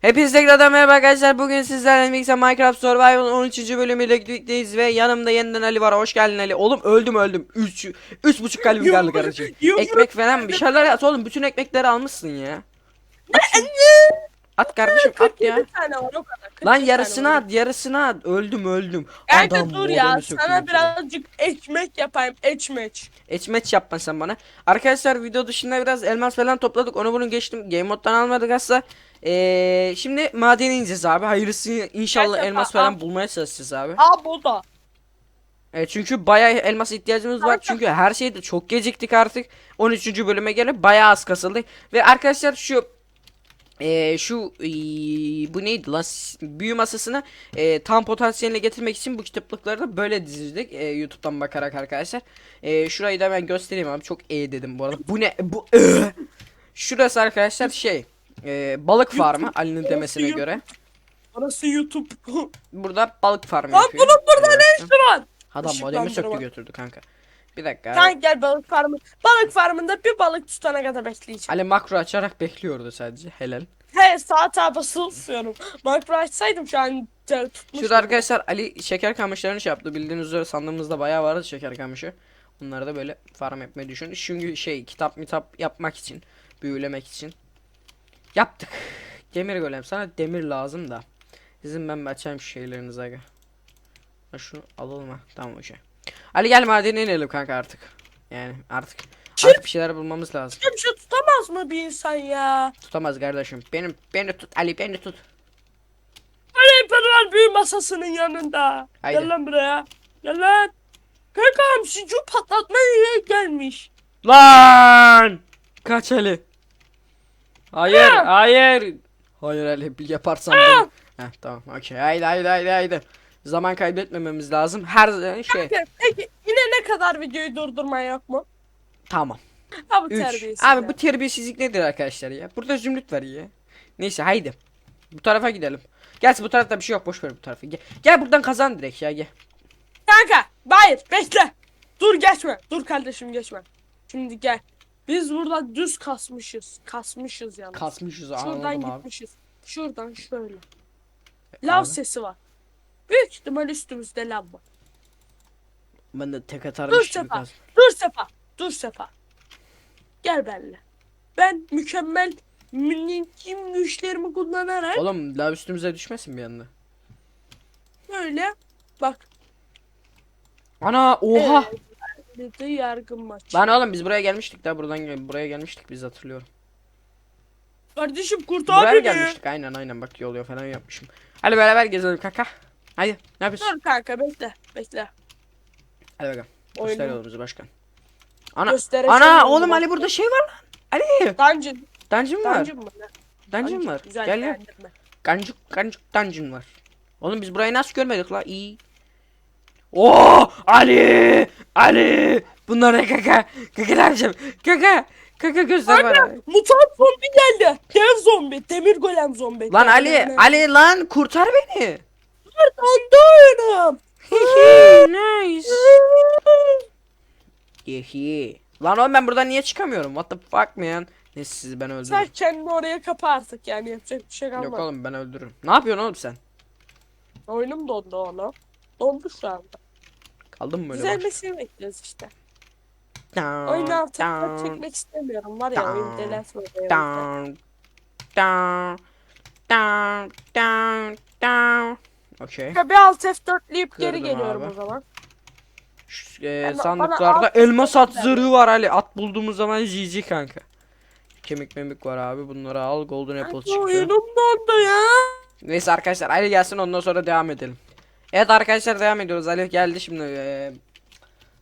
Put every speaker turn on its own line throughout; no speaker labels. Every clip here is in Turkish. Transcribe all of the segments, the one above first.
Hepinize tekrardan merhaba arkadaşlar. Bugün sizlerle birlikte Minecraft Survival 13. bölümüyle birlikteyiz ve yanımda yeniden Ali var. Hoş geldin Ali. Oğlum öldüm öldüm. 3 üç buçuk kalbim kaldı kardeşim. Ekmek falan bir şeyler at oğlum. Bütün ekmekleri almışsın ya. at kardeşim at ya.
47 tane var o kadar. 47
Lan
tane
yarısını
var.
at yarısını at. Öldüm öldüm.
Kanka dur ya sana birazcık ekmek yapayım ekmek.
Etmeç yapma sen bana. Arkadaşlar video dışında biraz elmas falan topladık. Onu bunu geçtim. Game moddan almadık asla. Ee, şimdi madene ineceğiz abi. Hayırlısı inşallah
Gerçekten,
elmas falan bulmaya çalışacağız abi.
Aa bu da.
E, çünkü bayağı elmas ihtiyacımız var.
Kanka.
Çünkü her şeyde çok geciktik artık. 13. bölüme gelip bayağı az kasıldı. Ve arkadaşlar şu e, şu e, bu neydi lan büyü masasını e, tam potansiyeline getirmek için bu kitaplıkları da böyle dizildik e, YouTube'dan bakarak arkadaşlar. E, şurayı da ben göstereyim abi. Çok e dedim bu arada. Bu ne? Bu Şurası arkadaşlar şey e, balık farmı Ali'nin demesine göre.
Orası YouTube.
Burada balık farmı
Lan
yapıyor.
bunun burada ne işi var?
Adam modemi söktü götürdü kanka. Bir dakika.
Kanka gel balık farmı. Balık farmında bir balık tutana kadar bekleyeceğim.
Ali makro açarak bekliyordu sadece. Helal.
He saat abi basılıyorum. Makro açsaydım şu an tutmuştum.
Şurada arkadaşlar Ali şeker kamışlarını şey yaptı. Bildiğiniz üzere sandığımızda bayağı vardı şeker kamışı. Bunları da böyle farm etmeyi düşündü. Çünkü şey kitap mitap yapmak için, büyülemek için yaptık. Demir golem sana demir lazım da. Sizin ben açayım şu şeylerinizi aga. Ha, Şunu alalım ha. Tamam o şey. Ali gel madene inelim kanka artık. Yani artık artık bir şeyler bulmamız lazım.
Şey tutamaz mı bir insan ya?
Tutamaz kardeşim. Benim beni tut Ali beni tut.
Hani var büyü masasının yanında.
Haydi.
Gel lan buraya. Gel lan. Kankam şicu patlatmaya gelmiş.
Lan! Kaç Ali. Hayır,
Ha!
hayır. Hayır Ali bir yaparsan beni. Heh tamam okey. Haydi haydi haydi haydi. Zaman kaybetmememiz lazım. Her şey.
Peki, yine ne kadar videoyu durdurma yok mu?
Tamam.
Ha bu
3.
terbiyesiz.
Abi bu terbiyesizlik nedir arkadaşlar ya? Burada zümrüt var ya. Neyse haydi. Bu tarafa gidelim. Gerçi bu tarafta bir şey yok boş ver bu tarafa. Gel, gel buradan kazan direkt ya gel.
Kanka hayır bekle. Dur geçme. Dur kardeşim geçme. Şimdi gel. Biz burada düz kasmışız. Kasmışız yani.
Kasmışız
Şuradan
anladım abi.
gitmişiz. Şuradan şöyle. Lav
abi.
sesi var. Büyük ihtimal üstümüzde lav var.
Ben de tek
Dur
atarmış gibi
Sefa. Dur Sefa. Dur Sefa. Gel benimle. Ben mükemmel minikim güçlerimi kullanarak
Oğlum lav üstümüze düşmesin bir anda.
böyle bak.
Ana oha.
Evet, yargın maç.
Lan oğlum biz buraya gelmiştik daha buradan gel- buraya gelmiştik biz hatırlıyorum.
Kardeşim kurtar
Buraya
beni.
gelmiştik aynen aynen bak yol yol falan yapmışım. Hadi beraber gezelim kaka. Hadi ne yapıyorsun?
Dur kanka bekle. Bekle.
Hadi bakalım. Göster
Oyunu-
yolumuzu başkan. Ana ana oğlum. Ali burada şey var lan. Ali
Dungeon.
dungeon var.
Dungeon ne?
Dungeon var.
Güzel
Gel
beğendirme.
Kancık kancık dungeon var. Oğlum biz burayı nasıl görmedik la iyi. Oo Ali Ali bunlar ne kaka kaka ne yapacağım kaka kaka göster bana.
Mutant zombi geldi. Dev zombi. Demir golem zombi.
Lan Ali. Ali lan kurtar beni.
Dondu oyunum.
nice. Yehi. Lan oğlum ben buradan niye çıkamıyorum? What the fuck man? Neyse sizi ben öldürürüm.
Sen kendini oraya kapa artık yani yapacak bir şey kalmadı.
Yok oğlum ben öldürürüm. Ne yapıyorsun oğlum sen?
Oyunum dondu oğlum. Dondu şu anda.
Kaldın mı böyle?
Düzelmesini bekliyoruz işte. Oyunu
down,
çekmek istemiyorum. Var ya oyun deletme.
down, down, down, down, down. Okey.
Bir alt F4'leyip geri
Kırdım
geliyorum
abi.
o zaman.
Şu, e,
Bana-
sandıklarda
bana at-
elmas at
ver.
zırhı var Ali. At bulduğumuz zaman GG kanka. Kemik memik var abi. Bunları al. Golden apple çıktı.
oyunum dondu ya.
Neyse arkadaşlar Ali gelsin ondan sonra devam edelim. Evet arkadaşlar devam ediyoruz. Ali geldi şimdi. eee,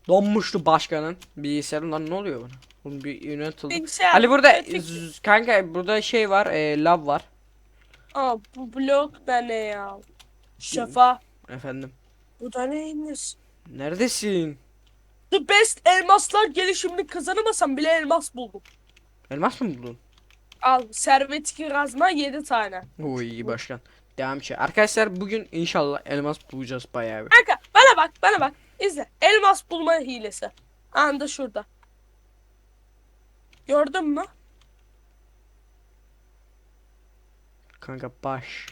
donmuştu başkanın bilgisayarın lan ne oluyor buna? Oğlum bir yönetildi.
Bilgisayar.
Ali burada z- kanka burada şey var eee lav var.
Aa bu blok da ne ya? Şafa.
Efendim.
Bu da neyiniz?
Neredesin?
The best elmaslar gelişimini kazanamasam bile elmas buldum.
Elmas mı buldun?
Al servet kazma 7 tane.
Oo iyi başkan. Devam ki. Arkadaşlar bugün inşallah elmas bulacağız bayağı bir.
Kanka bana bak bana bak. İzle. Elmas bulma hilesi. Anda şurada. Gördün mü?
kanka baş.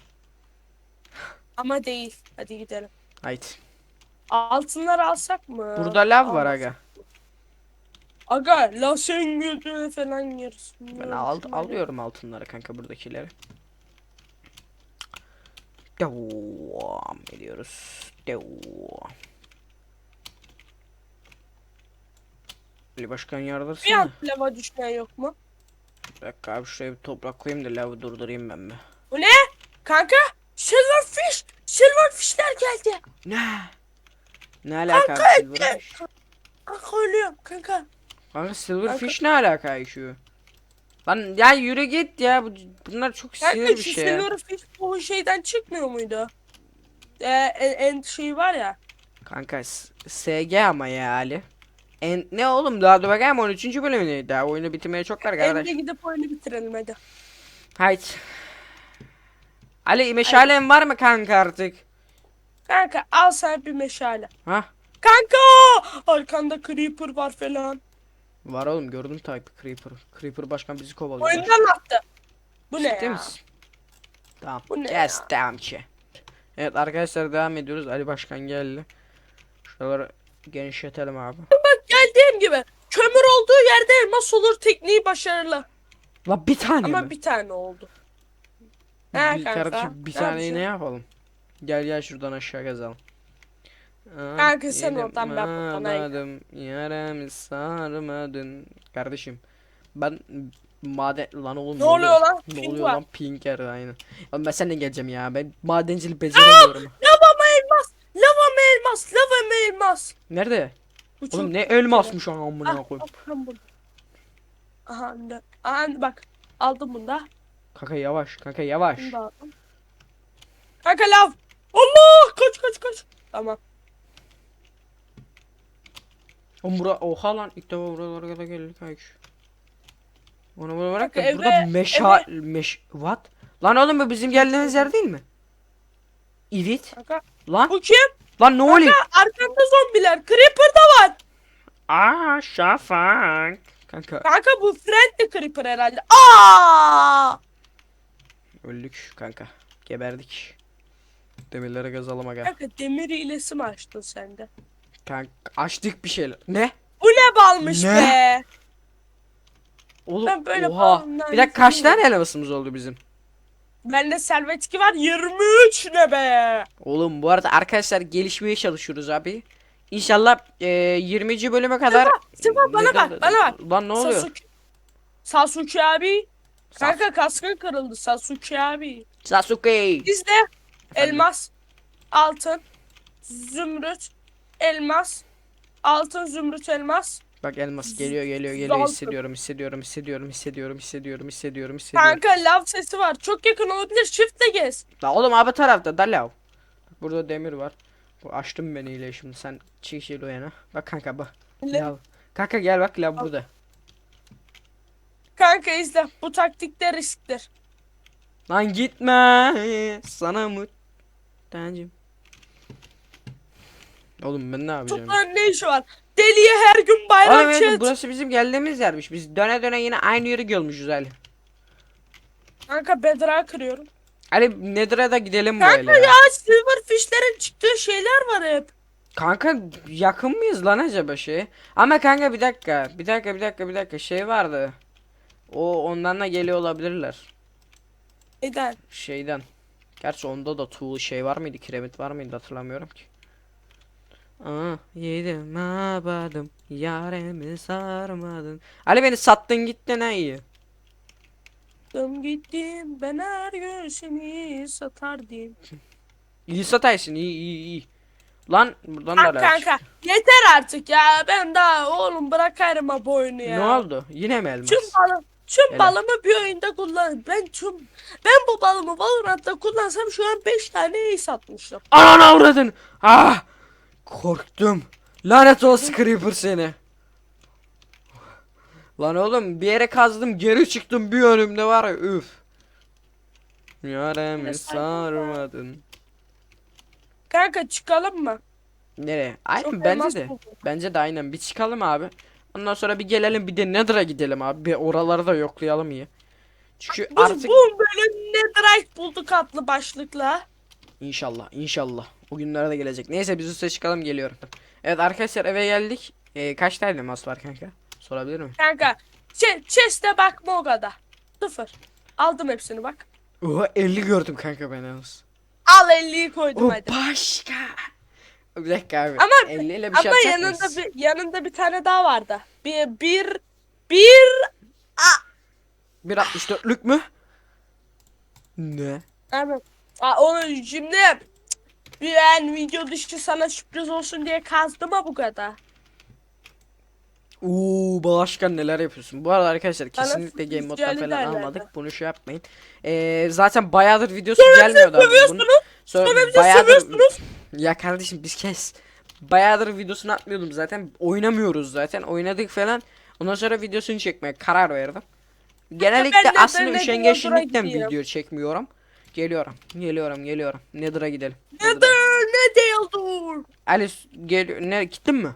Ama değil. Hadi gidelim.
Haydi.
Altınları alsak mı?
Burada lav var aga.
Aga la sen güldüğünü falan yersin.
Ben al, alıyorum altınları kanka buradakileri. Devam ediyoruz. Devam. Ali Başkan
Bir
yardırsana.
an lava düşmeyen yok mu?
Bir dakika abi şuraya bir toprak koyayım da lavı durdurayım ben bir.
Bu ne? Kanka silverfish. Silverfishler geldi.
Ne? Ne alaka
Kanka,
silverfish?
Kanka ölüyorum kanka.
Kanka silverfish ne alaka şu? Lan ya yürü git ya. Bu, bunlar çok sinir
Kanka
bir şey
silverfish bu şeyden çıkmıyor muydu? Ee, en, en şey var ya.
Kanka SG ama ya Ali. En, ne oğlum daha dur bakayım 13. bölümünde daha oyunu bitirmeye çok var kardeş.
gidip oyunu bitirelim hadi.
Haydi. Ali meşalen var mı kanka artık?
Kanka al sen bir meşale.
Ha?
Kanka arkanda creeper var falan.
Var oğlum gördüm type Creeper. Creeper başkan bizi kovalıyor.
Oyundan attı. Bu ne
Ciddi
ya?
misin? Tamam.
Bu ne
Kes
ya?
tamam ki. Evet arkadaşlar devam ediyoruz. Ali Başkan geldi. Şuraları genişletelim abi.
Bak geldiğim gibi kömür olduğu yerde elmas olur tekniği başarılı.
La bir tane
Ama
mi?
bir tane oldu. He
Bir,
kanka,
kardeşim bir
ne yapacaksın?
ne yapalım? Gel gel şuradan aşağı kazalım.
Kanka sen oradan, ben buradan, ay.
ağladım, Yaremi sarmadın. Kardeşim ben maden lan oğlum
Ne oluyor lan?
Ne
Pink
oluyor
var.
lan Pinker aynen. Oğlum ben seninle geleceğim ya. Ben madencilik beceremiyorum.
Lava mı elmas? Lava mı elmas? Lava mı elmas?
Nerede?
Bu
Oğlum ne elmasmış amına
Ah,
koyayım.
ah. Aha. Aha bak aldım bunu da.
Kanka yavaş, kanka yavaş.
Bunu da aldım. Kanka lav. Allah kaç kaç kaç. Tamam.
Oğlum bura oha lan ilk defa buralara kadar geldik ay. Onu bana bırak da
Kanka
burada
eve-
meşa meş what? Lan oğlum bu bizim geldiğimiz yer değil mi? Evet.
Kanka
Lan
bu kim?
lan ne oluyor?
Kanka arkamda zombiler. Creeper da var.
Aa şafak. Kanka
Kanka bu friendly creeper herhalde. Aa!
Öldük kanka. Geberdik. Demirlere gazalım aga.
Kanka demir ilesi mi açtın sen de?
Kanka açtık bir şeyler. Ne?
Bu ne balmış
Ne?
be?
Oğlum
Ben böyle
oha.
bağımdan
Bir dakika kaç tane elmasımız oldu bizim?
Bende servet 2 var 23 ne be?
Oğlum bu arada arkadaşlar gelişmeye çalışıyoruz abi. İnşallah e, 20. bölüme kadar
Sefa, bana
Neden-
bak, bana bak.
Lan ne oluyor?
Sasuke. Sasuke abi. Kanka kaskın kırıldı Sasuke abi.
Sasuke.
Bizde elmas, altın, zümrüt, elmas, altın, zümrüt, elmas.
Bak elmas geliyor geliyor geliyor
Dalton.
hissediyorum hissediyorum hissediyorum hissediyorum hissediyorum hissediyorum hissediyorum.
Kanka lav sesi var. Çok yakın olabilir. Shift'le gez.
La oğlum abi tarafta da lav. Burada demir var. Bu açtım beni ile şimdi sen şeyle yana. Bak kanka bak. Lav. Kanka gel bak lav burada.
Kanka izle. Bu taktikte risktir.
Lan gitme. Sana mı? Tancım. Oğlum ben ne yapacağım?
Tutların ne işi var? Deliye her gün bayram
Oğlum evet, burası bizim geldiğimiz yermiş. Biz döne döne yine aynı yeri görmüşüz Ali.
Kanka bedra kırıyorum.
Ali Nether'a da gidelim
Kanka
böyle
ya,
ya.
silverfishlerin çıktığı şeyler var hep.
Kanka yakın mıyız lan acaba şey? Ama kanka bir dakika. Bir dakika bir dakika bir dakika şey vardı. O ondan da geliyor olabilirler.
Neden?
Şeyden. Gerçi onda da tuğ şey var mıydı? Kiremit var mıydı hatırlamıyorum ki. Aa, yedim abadım yaremi sarmadın. Ali beni sattın gittin ha iyi.
Dım gittim ben her gün seni satardım.
İyi sataysın iyi iyi iyi. Lan buradan da
Kanka, yeter artık ya ben daha oğlum bırakarım ha bu oyunu ya.
Ne oldu? Yine mi elmas?
Balım tüm
Helal.
balımı bir oyunda kullan. Ben tüm ben bu balımı Valorant'ta kullansam şu an 5 tane iyi satmıştım.
Ananı avradın. Ah! Korktum. Lanet olsun Creeper seni. Lan oğlum bir yere kazdım geri çıktım bir önümde var ya üf. Yaremi sarmadın.
Kanka çıkalım mı?
Nereye? Aynen
Çok
bence
elmas
de.
buldum.
Bence de aynen bir çıkalım abi. Ondan sonra bir gelelim bir de Nether'a gidelim abi. Bir oraları da yoklayalım iyi. Çünkü
Biz
artık
bu bölüm Netherite bulduk adlı başlıkla.
inşallah inşallah o günlere de gelecek. Neyse biz üste çıkalım geliyorum. Evet arkadaşlar eve geldik. Ee, kaç tane elmas var kanka? Sorabilir miyim?
Kanka che- chest'e bakma o kadar. Sıfır. Aldım hepsini bak.
Oha 50 gördüm kanka ben yalnız.
Al 50'yi koydum
O
hadi.
başka. Bir dakika abi.
Ama-
50 ile bir şey
Ama
yapacak
yanında
mıyız?
bir yanında bir tane daha vardı. Bir bir bir
Bir 64'lük mü? Ne?
Evet. Aa, onu şimdi ben video dışı sana sürpriz olsun diye kazdım ha bu kadar.
Oo başkan neler yapıyorsun? Bu arada arkadaşlar kesinlikle game moddan falan
derlerdi.
almadık. Bunu şey yapmayın. Ee, zaten bayağıdır videosu gelmiyordu abi. Bunu,
sövüyorsunuz.
sonra
Sonra sövüyorsunuz.
Ya kardeşim biz kes. Bayağıdır videosunu atmıyordum zaten. Oynamıyoruz zaten. Oynadık falan. Ondan sonra videosunu çekmeye karar verdim. Genellikle
ben
aslında üşengeçlikten video çekmiyorum. Geliyorum. Geliyorum, geliyorum. Nether'a gidelim.
Nedir ne değildir.
Alice geliyor. Ne gittin mi?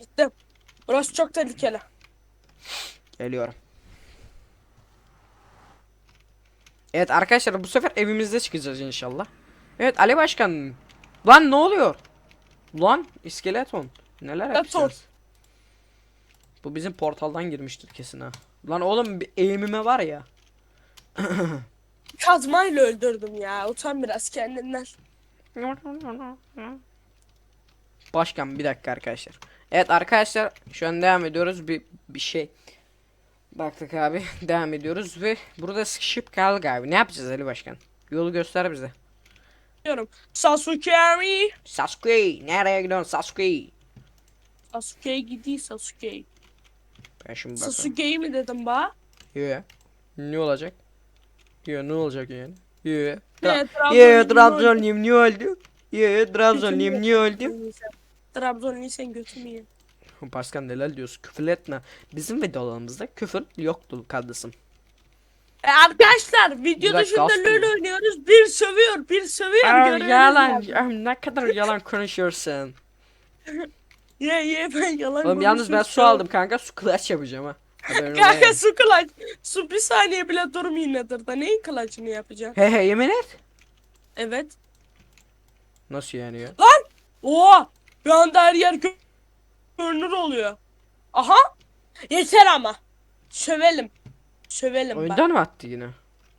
Gittim. Burası çok tehlikeli.
Geliyorum. Evet arkadaşlar bu sefer evimizde çıkacağız inşallah. Evet Ali Başkan. Lan ne oluyor? Lan iskeleton. Neler yapacağız? Bu bizim portaldan girmiştir kesin ha. Lan oğlum bir eğimime var ya.
Kazmayla öldürdüm ya. Utan biraz kendinden.
Başkan bir dakika arkadaşlar. Evet arkadaşlar şu an devam ediyoruz bir bir şey. Baktık abi devam ediyoruz ve burada sıkışıp kaldık abi. Ne yapacağız Ali Başkan? Yolu göster bize.
Diyorum. Sasuke mi?
Sasuke nereye gidiyorsun Sasuke?
Sasuke gidiyor Sasuke.
Ben şimdi bakalım.
Sasuke mi dedim ba?
Yeah. Ne olacak? Yeah ne olacak yani?
Ne,
Tra-
ne
Trabzonluyum ne oldu? Yeah Trabzonluyum ne oldu?
Trabzonlu sen götümü ye.
Başkan neler diyorsun? Küfür etme. Bizim videolarımızda küfür yoktu kardeşim.
E arkadaşlar video
Biraz
dışında
gaz
LoL oynuyoruz. Bir sövüyor, bir sövüyor.
Aa,
görüyoruz
yalan.
yani.
ya ne kadar yalan konuşuyorsun.
Ye ye ben yalan
Oğlum yalnız ben su
konuşuyorum.
aldım kanka. Su clutch yapacağım ha. Haberin ola
Kanka
yani.
su kılaç. Su bir saniye bile durmuyor nedir da neyin kılaçını yapacaksın?
He he yemin et.
Evet.
Nasıl yani ya?
Oo! Bir anda her yer gö- görünür oluyor. Aha! Yeter ama. Sövelim. Sövelim bak.
Oyundan mı attı yine?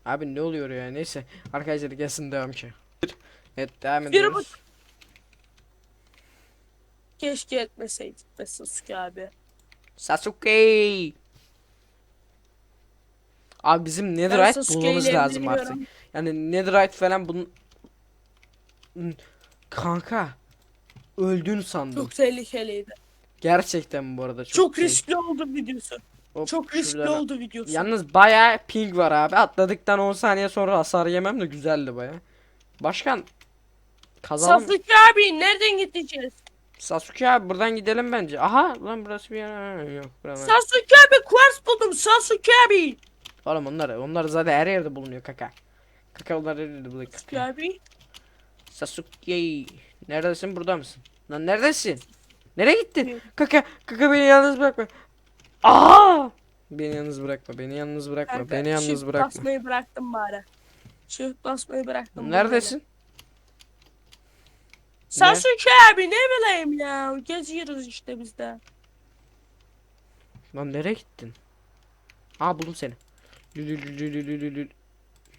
Abi ne oluyor ya neyse. Arkadaşlar gelsin devam ki. Evet devam ediyoruz.
Keşke etmeseydik be Sasuke abi.
Sasuke. Abi bizim Netherite bulmamız lazım artık. Yani Netherite falan bunun... Kanka. Öldüğünü sandım.
Çok tehlikeliydi.
Gerçekten bu arada çok,
Çok
şey-
riskli oldu videosu.
Hop,
Çok riskli
şuradan-
oldu videosu.
Yalnız bayağı ping var abi. Atladıktan 10 saniye sonra hasar yemem de güzeldi bayağı. Başkan kazalım.
Sasuke abi nereden gideceğiz?
Sasuke abi buradan gidelim bence. Aha lan burası bir yer Ha, yok. Buradan.
Sasuke abi kuvars buldum Sasuke abi.
Oğlum onlar onlar zaten her yerde bulunuyor kaka. Kaka onlar her yerde bulunuyor
Sasuke
kaka.
abi.
Sasuke neredesin burada mısın? Lan neredesin? Nereye gittin? Kaka kaka beni yalnız bırakma. Aa! Beni yalnız bırakma. Beni yalnız bırakma.
Kanka,
beni yalnız bırakma.
basmayı bıraktım bari. Shift basmayı bıraktım.
Neredesin?
Sasuke abi ne bileyim ya. Geziyoruz işte biz de.
Lan nereye gittin? Aa buldum seni. Lülü lülü lülü lülü.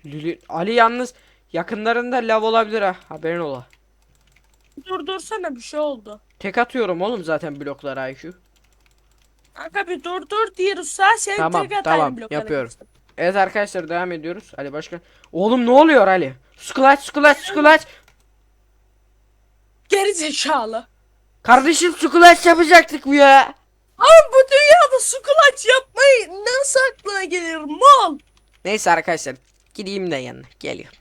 Lülü. Ali yalnız yakınlarında lav olabilir ha. Haberin ola.
Dur dursana bir şey oldu.
Tek atıyorum oğlum zaten bloklara IQ.
Kanka bir dur dur diyoruz sağ sen
Tamam,
tek
tamam,
bloklara
yapıyorum.
geçtim.
Evet arkadaşlar devam ediyoruz. Ali başkan. Oğlum ne oluyor Ali? Sklaç sklaç sklaç.
Geri zekalı.
Kardeşim sklaç yapacaktık bu ya.
Ama bu dünyada su kulaç yapmayı nasıl aklına gelir mal?
Neyse arkadaşlar gideyim de yanına geliyor.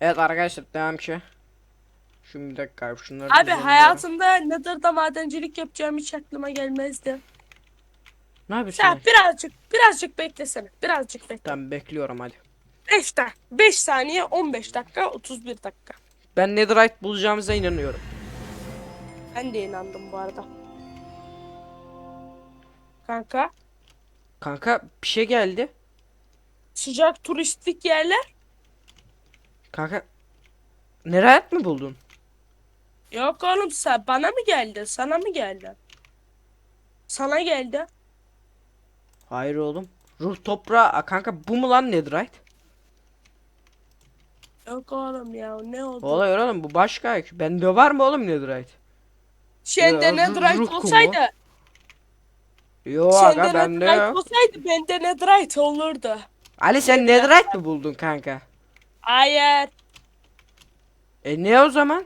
Evet arkadaşlar devam ki. Bir dakika abi şunları
Abi
düzenliyorum.
hayatımda Nether'da madencilik yapacağım hiç aklıma gelmezdi.
Ne yapıyorsun?
Sen birazcık birazcık beklesene. Birazcık bekle.
Tamam bekliyorum hadi.
5 dakika. 5 saniye 15 dakika 31 dakika.
Ben Netherite bulacağımıza inanıyorum.
Ben de inandım bu arada. Kanka
Kanka bir şey geldi.
Sıcak turistik yerler.
Kanka nereye mi buldun?
Yok oğlum sen bana mı geldi? Sana mı geldi? Sana geldi.
Hayır oğlum. Ruh toprağı Aa, kanka bu mu lan Netherite?
Yok oğlum ya ne oldu?
Olay oğlum bu başka. Bende var mı oğlum Netherite?
Sende
Ya,
netherite
ruh
olsaydı.
Yo
Sende
aga bende
netherite
yok.
olsaydı bende netherite olurdu.
Ali sen Netherite mi buldun kanka?
Hayır.
E ne o zaman?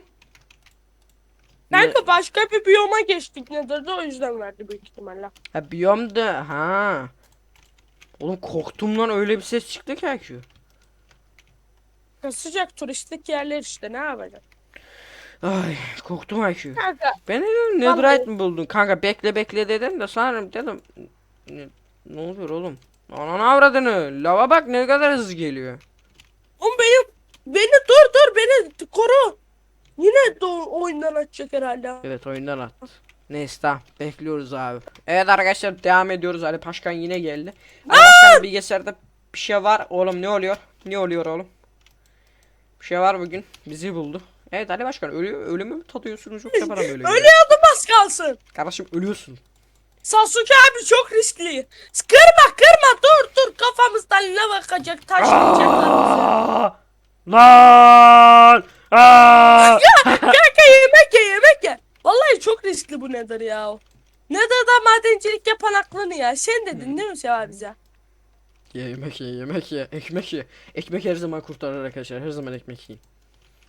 Kanka başka bir biyoma geçtik nether'da o yüzden verdi büyük ihtimalle.
Ha biyomda ha. Oğlum korktum lan öyle bir ses çıktı ki IQ.
Sıcak turistik yerler işte ne yapacak?
Ay korktum IQ.
Kanka
Ben de dedim Netherite mi buldun? Kanka bekle bekle dedim de sonra dedim ne, ne oluyor oğlum? Ananı avradını. Lava bak ne kadar hızlı geliyor.
oğlum benim beni dur dur beni koru. Yine de oyundan açacak herhalde.
Evet oyundan attı. Neyse tamam bekliyoruz abi. Evet arkadaşlar devam ediyoruz. Ali Paşkan yine geldi. Arkadaşlar bilgisayarda bir şey var. Oğlum ne oluyor? Ne oluyor oğlum? Bir şey var bugün. Bizi buldu. Evet Ali Başkan ölüyor, ölümü mü tadıyorsunuz yoksa bana mı öyle geliyor?
Ölüyordum az kalsın.
Kardeşim ölüyorsun.
Sasuke abi çok riskli. Kırma kırma dur dur kafamızdan ne bakacak taşlayacaklar bizi.
Aa! Lan! Aa!
Kanka yemek ye yemek ye. Vallahi çok riskli bu nedir ya. Nether'da madencilik yapan aklını ya. Sen dedin değil mi Seval bize?
Ye yemek ye yemek ye ekmek ye. Ekmek her zaman kurtarır arkadaşlar her zaman ekmek yiyin.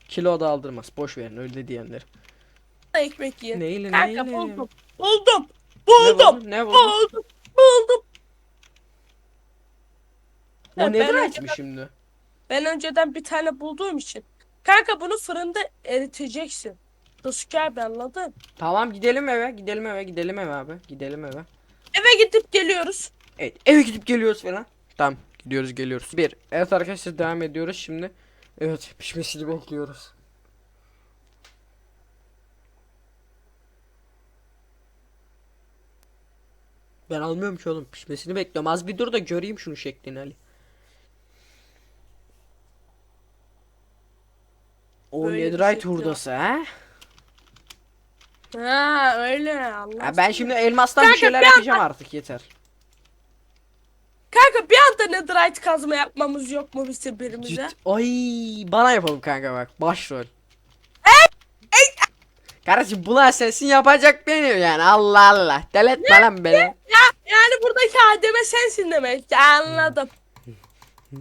Kilo da aldırmaz boş verin öyle diyenler.
Ekmek ye.
Neyle
Kanka
neyle?
buldum. Buldum.
Ne
Buldum.
buldun? Ne buldun?
Buldum. Buldum.
O
Ya ben
nedir
önceden-
mi şimdi?
Ben önceden bir tane bulduğum için. Kanka bunu fırında eriteceksin. Sasuke abi anladın?
Tamam gidelim eve gidelim eve gidelim eve abi gidelim eve.
Eve gidip geliyoruz.
Evet eve gidip geliyoruz falan. Tamam gidiyoruz geliyoruz. Bir evet arkadaşlar devam ediyoruz şimdi. Evet pişmesini bekliyoruz. Ben almıyorum ki oğlum pişmesini bekliyorum. Az bir dur da göreyim şunu şeklini Ali. O
Böyle bir
netherite
var.
hurdası ha?
Ha öyle Allah.
Ha, ben şimdi elmastan bir
Kanka,
şeyler
bir
yapacağım artık yeter.
Kanka bir anda netherite kazma yapmamız yok mu biz birbirimize?
Cid- Ay bana yapalım kanka bak başrol. Kardeşim buna sensin yapacak benim yani Allah Allah. Deletme lan beni.
Ya yani buradaki Adem'e sensin demek ki anladım.
Hmm,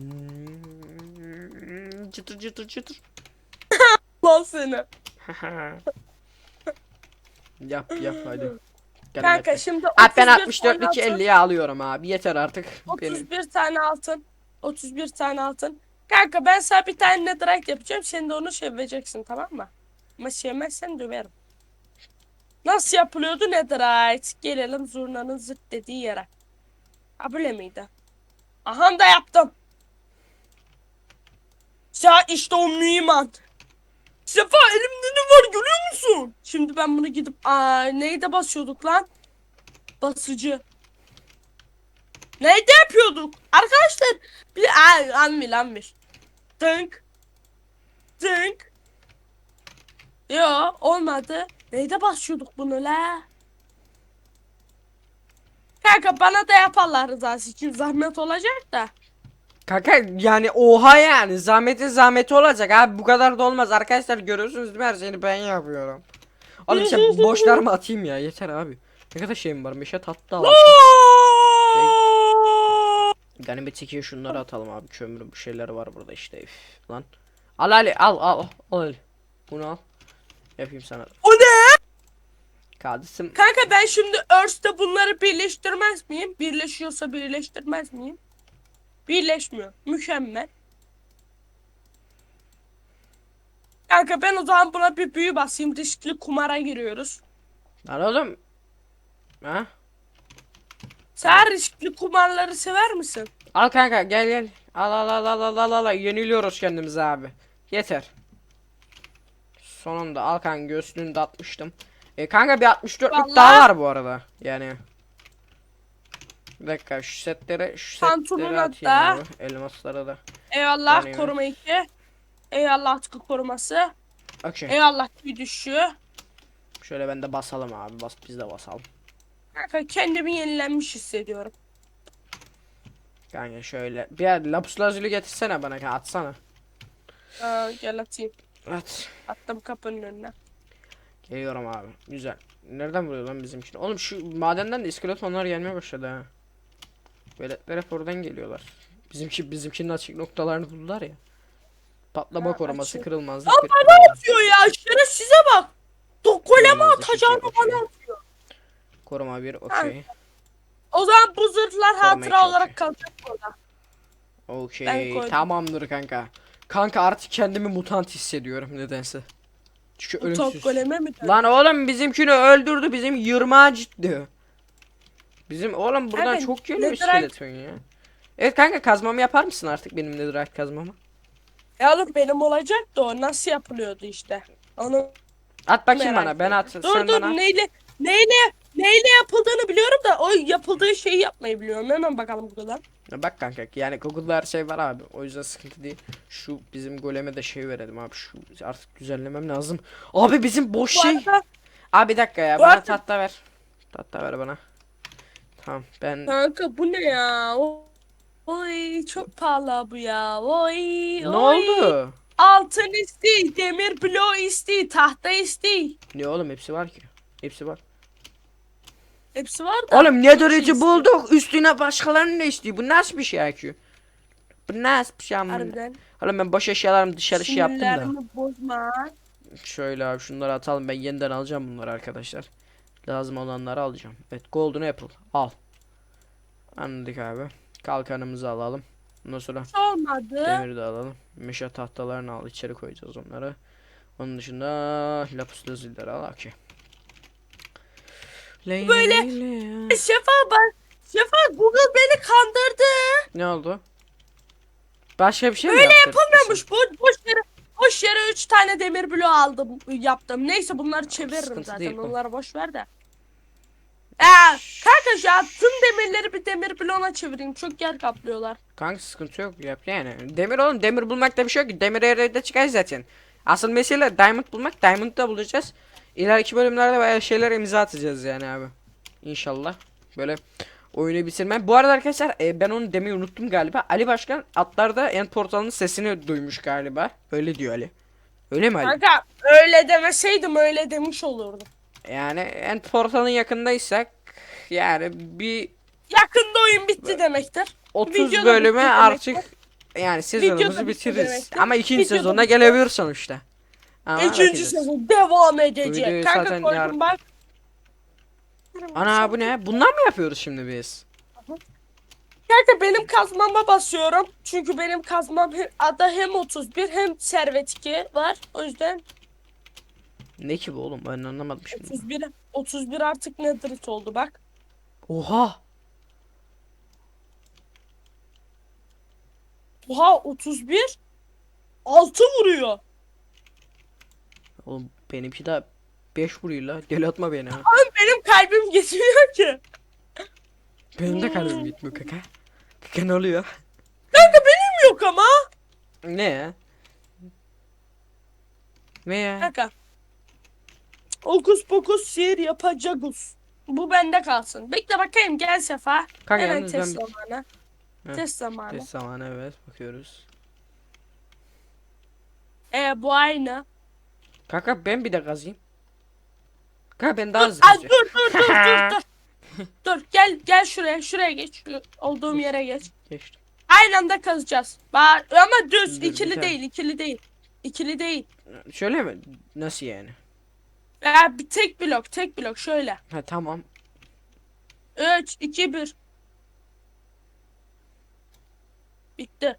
Çıtır çıtır çıtır.
Bol seni.
yap yap hadi. Gel
Kanka
bekle.
şimdi
Abi ben
31
64
tane
2
altın,
50'ye alıyorum abi. Yeter artık. Benim.
31 tane altın. 31 tane altın. Kanka ben sana bir tane netherite yapacağım. Sen de onu seveceksin tamam mı? Ama sevmezsen döverim. Nasıl yapılıyordu netherite? Gelelim zurnanın zıt dediği yere. Ha böyle miydi? Aha da yaptım. Ya işte o mühimmat. Sefa elimde ne var görüyor musun? Şimdi ben bunu gidip aa, neyde basıyorduk lan? Basıcı. Neyde yapıyorduk? Arkadaşlar bir aa, anmil anmil. Tınk. Tınk. Yo olmadı. Neyde basıyorduk bunu la? Kanka bana da yaparlar rızası zahmet olacak da.
Kanka yani oha yani zahmetin zahmeti olacak abi bu kadar da olmaz arkadaşlar görüyorsunuz değil mi her şeyini ben yapıyorum. Oğlum sen boşlar mı atayım ya yeter abi. Ne kadar şeyim var meşe tatlı almışım. Ganimet çekiyor şunları atalım abi kömür bu şeyler var burada işte üf, lan. Al Ali al al al Ali. Bunu al. Yapayım sana.
O ne?
Kardeşim
Kanka ben şimdi Earth'te bunları birleştirmez miyim? Birleşiyorsa birleştirmez miyim? Birleşmiyor. Mükemmel. Kanka ben o zaman buna bir büyü basayım. Riskli kumara giriyoruz.
lan oğlum. Ha?
Sen riskli kumarları sever misin?
Al kanka gel gel. Al al al al al al al al. Yeniliyoruz kendimize abi. Yeter. Sonunda al kanka göğsünü de atmıştım. E kanka bir 64'lük
Vallahi-
daha var bu arada. Yani. Bir dakika şu setlere şu
Pantolon
setleri atayım
hatta.
abi. Elmaslara da.
Eyvallah
Yani-
koruma 2. Eyvallah atkı koruması.
Okey.
Eyvallah tüy düşüşü.
Şöyle ben de basalım abi. Bas biz de basalım.
Kanka kendimi yenilenmiş hissediyorum.
Kanka şöyle. Bir yer lapis lazuli getirsene bana kanka atsana.
Aa, gel atayım.
At.
Attım kapının önüne.
Geliyorum abi. Güzel. Nereden vuruyor lan bizimkini? Oğlum şu madenden de iskeletonlar gelmeye başladı ha. Veletler hep oradan geliyorlar. Bizimki bizimkinin açık noktalarını buldular ya. Patlama
Ha,
koruması,
açık.
kırılmazlık. Kırık-
ne atıyor ya? Şerefsize bak. Dokoleme atacağını
iki,
bana atıyor.
Koruma bir, okey.
O zaman bu zırhlar hatıra olarak kalacak burada.
Okey. Tamamdır kanka. Kanka artık kendimi mutant hissediyorum nedense. Çünkü ölümsüz.
mi?
Lan oğlum bizimkini öldürdü bizim yırmağı ciddi. Bizim oğlum buradan
Kanka,
çok geliyor iskeleton ya. Evet kanka kazmamı yapar mısın artık benim netherite kazmamı?
Ya oğlum benim olacak da o nasıl yapılıyordu işte. Onu
At bakayım
merak
bana ben at
Dur
sen
dur
bana
neyle neyle neyle yapıldığını biliyorum da o yapıldığı şeyi yapmayı biliyorum. Hemen bakalım.
Ya Bak kanka yani Google'da her şey var abi o yüzden sıkıntı değil. Şu bizim goleme de şey verelim abi şu artık düzenlemem lazım. Abi bizim boş
Bu
şey.
arada
Abi bir dakika ya
Bu
bana
arada-
tahta ver. Tahta ver bana. Tamam ben
kanka bu ne ya? Oy çok pahalı bu ya. Oy.
ne
oy.
oldu?
Altın isti, demir bloğu isti, tahta isti.
Ne oğlum hepsi var ki. Hepsi var.
Hepsi var da.
Oğlum ne derece
istiyor.
bulduk üstüne başkalarının ne istiyor? Bu nasıl bir şey ki? Bu nasıl bir şey?
Harbiden.
Oğlum ben boş eşyalarımı dışarı şey yaptım da.
Bozma.
Şöyle abi şunları atalım ben yeniden alacağım bunları arkadaşlar. Lazım olanları alacağım. Evet golden apple al. Anladık abi. Kalkanımızı alalım. Ondan sonra
Olmadı.
demiri de alalım. Meşe tahtalarını al içeri koyacağız onları. Onun dışında lapis lazulleri al okey. Ley
Böyle-
ley ley.
Şefa bak. Şefa Google beni kandırdı.
Ne oldu? Başka bir şey mi
Öyle
yaptırdın
yapılmıyormuş. Bu boş yere boş yere 3 tane demir bloğu aldım, yaptım. Neyse bunları çeviririm
Sıkıntı
zaten.
değil bu.
Onları boş ver de. Ee, kanka şu attığım demirleri bir demir bloğuna çevireyim. Çok yer kaplıyorlar.
Kanka sıkıntı yok yap yani. Demir oğlum demir bulmakta bir şey yok ki. Demir evde çıkar zaten. Asıl mesele diamond bulmak. Diamond da bulacağız. İleriki bölümlerde bayağı şeyler imza atacağız yani abi. İnşallah. Böyle oyunu bitirmem. Bu arada arkadaşlar e, ben onu demeyi unuttum galiba. Ali Başkan atlarda end portalının sesini duymuş galiba. Öyle diyor Ali. Öyle mi Ali?
Kanka öyle demeseydim öyle demiş olurdum.
Yani end portalın yakındaysak yani bir
Yakında oyun bitti demektir.
30
Videoda
bölüme artık yani
Videoda
sezonumuzu
bitti
bitiririz.
demektir.
Ama ikinci
Videoda
sezonuna
bitti.
gelebilir sonuçta. Ama
İkinci sezon devam
videoyu
edecek. Kanka
zaten
koydum bak.
Ana bu ne? Bundan mı yapıyoruz şimdi biz?
Kanka benim kazmama basıyorum. Çünkü benim kazmam ada hem 31 hem servet 2 var. O yüzden
Ne ki bu oğlum? Ben anlamadım şimdi.
31 31 artık netherite oldu bak.
Oha!
Oha 31 6 vuruyor.
Oğlum benimki de 5 vuruyor la. Deli atma beni ha.
Ama benim kalbim geçmiyor ki.
Benim de kalbim gitmiyor kaka. Kaka ne oluyor?
Kanka benim yok ama.
Ne ya? Ne ya?
Kanka. Okus pokus sihir yapacağız. Bu bende kalsın. Bekle bakayım gel Sefa.
Kanka
Hemen
yalnız
test
ben...
zamanı.
Heh,
Test zamanı.
Test zamanı evet bakıyoruz.
Ee bu aynı.
Kaka ben bir de kazayım. Kaka ben daha hızlı
Ay, dur dur dur dur dur. dur gel gel şuraya şuraya geç. Şu olduğum yere geç.
Geçtim.
Aynı anda kazacağız. Bak ama düz
Dur, bir
ikili
tane.
değil ikili değil. İkili değil.
Şöyle mi? Nasıl yani?
Ya bir tek blok tek blok şöyle.
Ha tamam.
3 2 1 Bitti.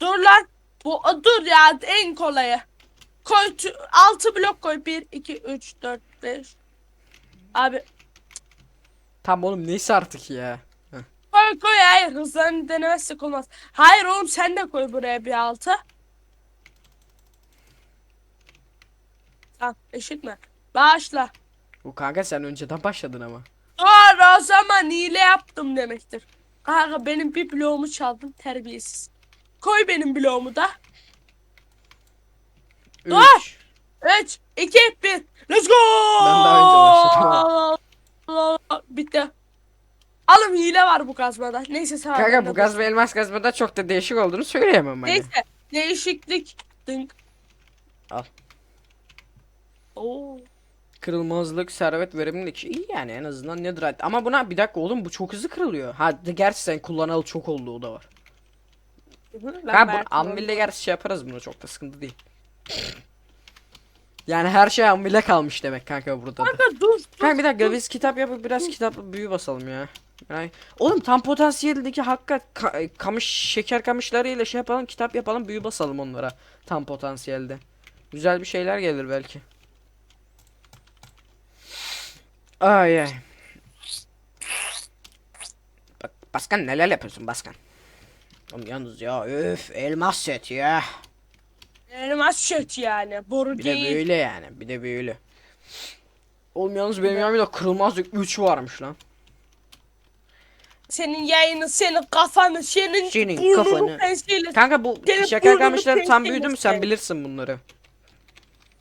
Dur lan. Bu dur ya en kolayı. Koy 6 blok koy. 1 2 3 4 5 Abi
Tamam oğlum neyse artık ya. Heh.
koy koy hayır hızlarını denemezsek olmaz. Hayır oğlum sen de koy buraya bir 6. Tamam eşit mi? Başla.
Bu kanka sen önceden başladın ama.
Doğru o zaman hile yaptım demektir. Kanka benim bir bloğumu çaldın terbiyesiz. Koy benim bloğumu da. Dur!
3.
3, 2, 1. Let's go!
Ben daha önce
Bitti. Alın hile var bu kazmada. Neyse sağ
Kanka bu gaz ve elmas gazmada çok da değişik olduğunu söyleyemem hani.
Neyse değişiklik. Dınk.
Al.
Oo.
Kırılmazlık, servet, verimlilik iyi yani en azından netherite. Ama buna bir dakika oğlum bu çok hızlı kırılıyor. Ha de- gerçi sen kullanalı çok oldu o da var.
Lan
Ha bu
ben-
anville gerçi şey yaparız bunu çok da sıkıntı değil. Yani her şey anville kalmış demek kanka burada da.
Kanka dur. dur.
Kanka bir dakika biz kitap yapıp biraz kitap büyü basalım ya. Yani, oğlum tam potansiyeldeki hakka ka- kamış şeker kamışlarıyla şey yapalım kitap yapalım büyü basalım onlara tam potansiyelde. Güzel bir şeyler gelir belki. Ay ay. Bak Baskan neler yapıyorsun Baskan? Oğlum yalnız ya öf elmas set ya.
Elmas şöt yani. Boru
Bir de
değil.
böyle yani bir de böyle. Oğlum yalnız benim yanımda kırılmazlık 3 varmış lan.
Senin yayını, senin kafanı, senin,
Senin
burnunu
kafanı.
penseyle-
Kanka bu
Senin
şeker
burnunu
kamışları tam
pençeyle
büyüdü mü sen
sen.
bilirsin bunları.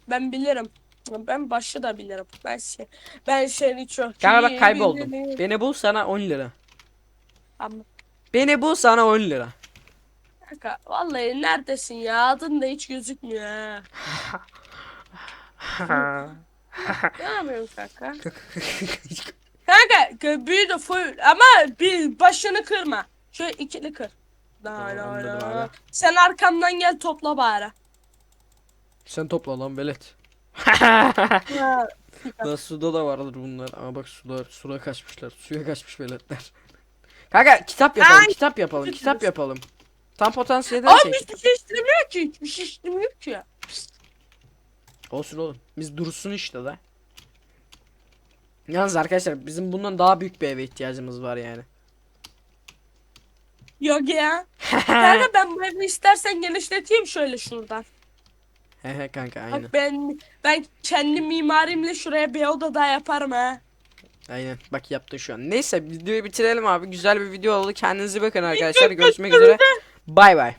Ben bilirim. Ben başı da bilirim. Ben şey, ben seni çok
Kanka
iyi
bak kayboldum.
bilirim.
Beni bul sana 10 lira.
Ama
Beni bul sana 10 lira.
Kanka vallahi neredesin ya? Adın da hiç gözükmüyor ha. Ne yapıyorsun kanka? Kanka göbeği de full ama bir başını kırma. Şöyle ikili kır. Da,
Tamam,
da,
anladım
da.
abi.
Sen arkamdan gel topla bari.
sen topla lan velet. Lan suda da vardır bunlar. Ama bak suda suya kaçmışlar. Suya kaçmış veletler. Kanka kitap yapalım,
Ay,
kitap yapalım, kitap yapalım. Tam potansiyelde
Abi
şey.
hiçbir şey istemiyor ki. Hiçbir şey istemiyor ki.
Olsun oğlum. Biz dursun işte da. Yalnız arkadaşlar bizim bundan daha büyük bir eve ihtiyacımız var yani.
Yok ya. Kanka ben bu evi istersen genişleteyim şöyle şuradan.
He he kanka aynen.
Bak ben ben kendi mimarimle şuraya bir oda daha yaparım ha.
Aynen. Bak yaptı şu an. Neyse videoyu bitirelim abi. Güzel bir video oldu. Kendinize bakın arkadaşlar. Görüşmek üzere. Bye bye.